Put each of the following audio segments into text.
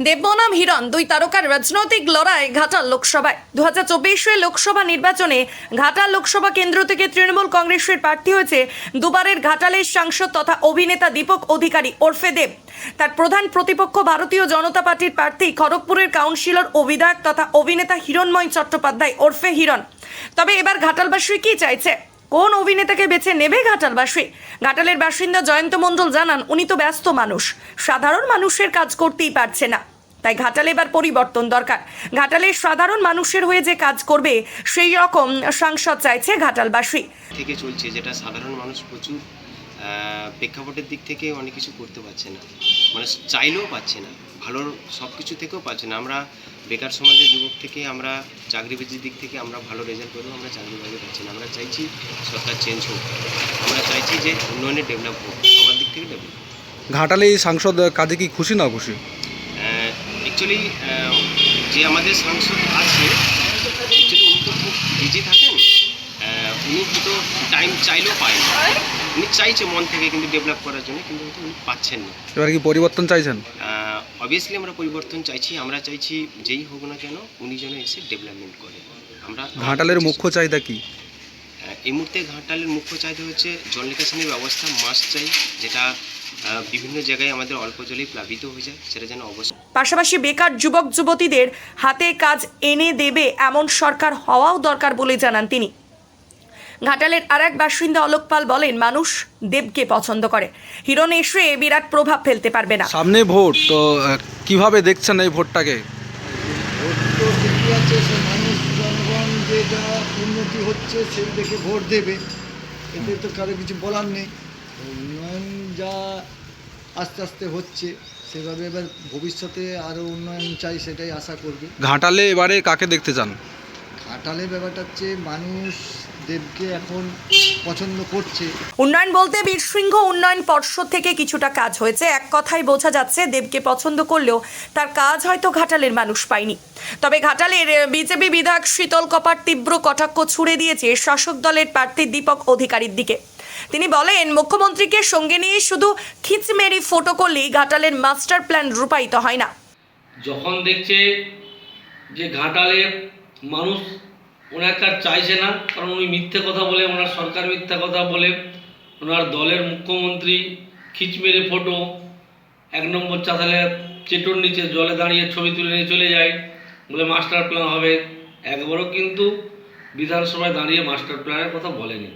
দেবনাম হিরণ, দুই তারকার রাজনৈতিক লড়াই ঘাটাল লোকসভায়। দু হাজার লোকসভা নির্বাচনে ঘাটাল লোকসভা কেন্দ্র থেকে তৃণমূল কংগ্রেসের প্রার্থী হয়েছে দুবারের ঘাটালের সাংসদ তথা অভিনেতা দীপক অধিকারী ওরফে দেব। তার প্রধান প্রতিপক্ষ ভারতীয় জনতা পার্টির প্রার্থী খড়গপুরের কাউন্সিলর ও বিধায়ক তথা অভিনেতা হিরণময় চট্টোপাধ্যায় ওরফে হিরণ। তবে এবার ঘাটালবাসী কি চাইছে? কোন অভিনেতাকে বেছে নেবে ঘাটালবাসী ঘাটালের বাসিন্দা জয়ন্ত মণ্ডল জানান, উনি তো ব্যস্ত মানুষ। সাধারণ মানুষের কাজ করতেই পারছে না। তাই ঘাটালে এবার পরিবর্তন দরকার। ঘাটালের সাধারণ মানুষের হয়ে যে কাজ করবে, সেই রকম সাংসদ চাইছে ঘাটালবাসী থেকে চলছে, যেটা সাধারণ মানুষ প্রচুর প্রেক্ষাপটের দিক থেকে অনেক কিছু করতে পারছে না। মানে চাইলেও পাচ্ছে না, ভালো সব কিছু থেকেও পাচ্ছে না। আমরা বেকার সমাজের যুবক থেকে আমরা চাকরি বাজির দিক থেকে আমরা ভালো রেজাল্ট করেও আমরা চাকরি বাজি পাচ্ছি না। আমরা চাইছি সরকার চেঞ্জ হোক। আমরা চাইছি যে উন্নয়নে ডেভেলপ হোক। সবার দিক থেকে ডেভেলপ ঘাটালে এই সাংসদ কাজে কি খুশি না খুশি? অ্যাকচুয়ালি যে আমাদের সাংসদ আছে অ্যাকচুয়ালি উনি তো খুব বিজি থাকেন। উনি তো টাইম চাইলেও পায় না। উনি চাইছে মন থেকে কিন্তু ডেভেলপ করার জন্য কিন্তু উনি পাচ্ছেন না। এবার কি পরিবর্তন চাইছেন? অবভিয়াসলি আমরা পরিবর্তন চাইছি আমরা চাইছি যেই হোক না কেন উনি যেন এসে ডেভেলপমেন্ট করে। আমরা ঘাটালের মুখ্য চাহিদা কি? এই মুহূর্তে ঘাটালের মুখ্য চাহিদা হচ্ছে জল নিকাশনের ব্যবস্থা মাস চাই যেটা বিভিন্ন জায়গায় আমাদের অল্প জলেই প্লাবিত হয়ে যায় সেটা যেন অবশ্যই পাশাপাশি বেকার যুবক যুবতীদের হাতে কাজ এনে দেবে এমন সরকার হওয়াও দরকার বলে জানান তিনি। ঘাটালের আর এক বাসিন্দা অলোক পাল বলেন মানুষ দেবকে পছন্দ করে। হিরণ এসে বিরাট প্রভাব ফেলতে পারবে না। সামনে ভোট তো কীভাবে দেখছেন এই ভোটটাকে? ভোট আছে সে মানুষ জনগণ যে যা উন্নতি হচ্ছে সেই দেখে ভোট দেবে। এতে তো কারও কিছু বলার নেই। উন্নয়ন যা আস্তে আস্তে হচ্ছে সেভাবে এবার ভবিষ্যতে আরও উন্নয়ন চাই সেটাই আশা করবে। ঘাটালে এবারে কাকে দেখতে চান? ঘাটালের ব্যাপারটা হচ্ছে মানুষ দেবকে এখন পছন্দ করছে। উন্নয়ন বলতে বীরসিংহ উন্নয়ন পর্ষদ থেকে কিছুটা কাজ হয়েছে। এক কথাই বোঝা যাচ্ছে দেবকে পছন্দ করলেও তার কাজ হয়তো ঘাটালের মানুষ পায়নি। তবে ঘাটালের বিজেপি বিধায়ক শীতল কপার তীব্র কটাক্ষ ছুড়ে দিয়েছে শাসক দলের প্রার্থী দীপক অধিকারীর দিকে। তিনি বলেন মুখ্যমন্ত্রীকে সঙ্গে নিয়ে শুধু খিচমেরি ফটো করলেই ঘাটালের মাস্টার প্ল্যান রূপায়িত হয় না। যখন দেখছে যে ঘাটালের মানুষ ওনার কাজ চাইছে না, কারণ উনি মিথ্যে কথা বলে, ওনার সরকার মিথ্যা কথা বলে, ওনার দলের মুখ্যমন্ত্রী খিচমেরে ফটো, এক নম্বর চাতালে চেটোর নিচে জলে দাঁড়িয়ে ছবি তুলে নিয়ে চলে যায়, বলে মাস্টার প্ল্যান হবে। একবারও কিন্তু বিধানসভায় দাঁড়িয়ে মাস্টার প্ল্যানের কথা বলেনি।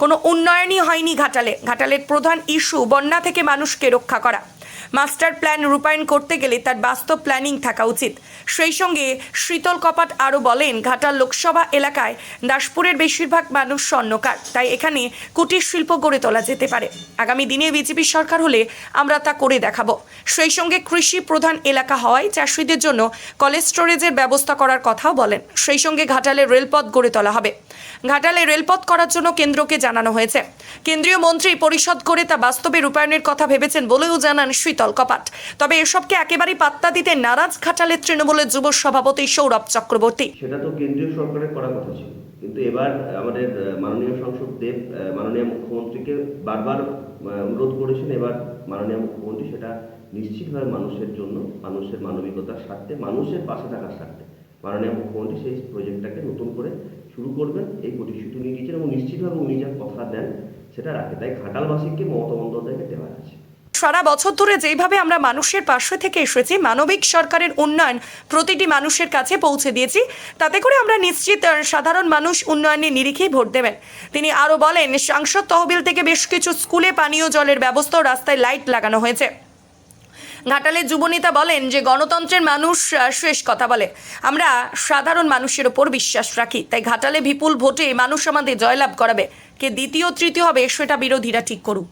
কোনো উন্নয়নই হয়নি ঘাটালে। ঘাটালের প্রধান ইস্যু, বন্যা থেকে মানুষকে রক্ষা করা। মাস্টার প্ল্যান রূপায়ণ করতে গেলে তার বাস্তব প্ল্যানিং থাকা উচিত। সেই সঙ্গে শীতল কপাট আরও বলেন, ঘাটাল লোকসভা এলাকায় দাসপুরের বেশিরভাগ মানুষ স্বর্ণকার, তাই এখানে কুটির শিল্প গড়ে তোলা যেতে পারে। আগামী দিনে বিজেপি সরকার হলে আমরা তা করে দেখাবো। সেই সঙ্গে কৃষি প্রধান এলাকা হওয়ায় চাষিদের জন্য কলেজ স্টোরেজের ব্যবস্থা করার কথাও বলেন। সেই সঙ্গে ঘাটালে রেলপথ গড়ে তোলা হবে। ঘাটালে রেলপথ করার জন্য কেন্দ্রকে জানানো হয়েছে। কেন্দ্রীয় মন্ত্রী পরিষদ করে তা বাস্তবে রূপায়ণের কথা ভেবেছেন বলেও জানান শীতল কপাট। তবে এসবকে একেবারেই পাত্তা দিতে নারাজ ঘাটালের তৃণমূলের যুব সভাপতি সৌরভ চক্রবর্তী। সেটা তো কেন্দ্রীয় সরকারের করা কথা ছিল। কিন্তু এবার আমাদের মাননীয় সংসদ দেব মাননীয় মুখ্যমন্ত্রীকে বারবার অনুরোধ করেছেন এবার মাননীয় মুখ্যমন্ত্রী সেটা নিশ্চিতভাবে মানুষের জন্য, মানুষের মানবিকতার স্বার্থে, মানুষের পাশে থাকার স্বার্থে। মাননীয় মুখ্যমন্ত্রী সেই প্রজেক্টটাকে নতুন করে শুরু করবেন, এই প্রতিশ্রুতি উনি দিয়েছেন এবং নিশ্চিতভাবে উনি যা কথা দেন সেটা রাখে। তাই ঘাটালবাসীকে মমতা বন্দ্যোপাধ্যায়কে দেওয়া আছে। সারা বছর ধরে যেভাবে আমরা মানুষের পাশে থেকে এসেছি, মানবিক সরকারের উন্নয়ন প্রতিটি মানুষের কাছে পৌঁছে দিয়েছি, তাতে করে আমরা নিশ্চিত সাধারণ মানুষ উন্নয়নের নিরিখেই ভোট দেবেন। তিনি আরও বলেন, সাংসদ তহবিল থেকে বেশ কিছু স্কুলে পানীয় জলের ব্যবস্থা রাস্তায় লাইট লাগানো হয়েছে। ঘাটালের যুবনেতা বলেন যে, গণতন্ত্রের মানুষ শেষ কথা বলে। আমরা সাধারণ মানুষের ওপর বিশ্বাস রাখি, তাই ঘাটালে বিপুল ভোটে মানুষ আমাদের জয়লাভ করাবে। কে দ্বিতীয়, তৃতীয় হবে, সেটা বিরোধীরা ঠিক করুক।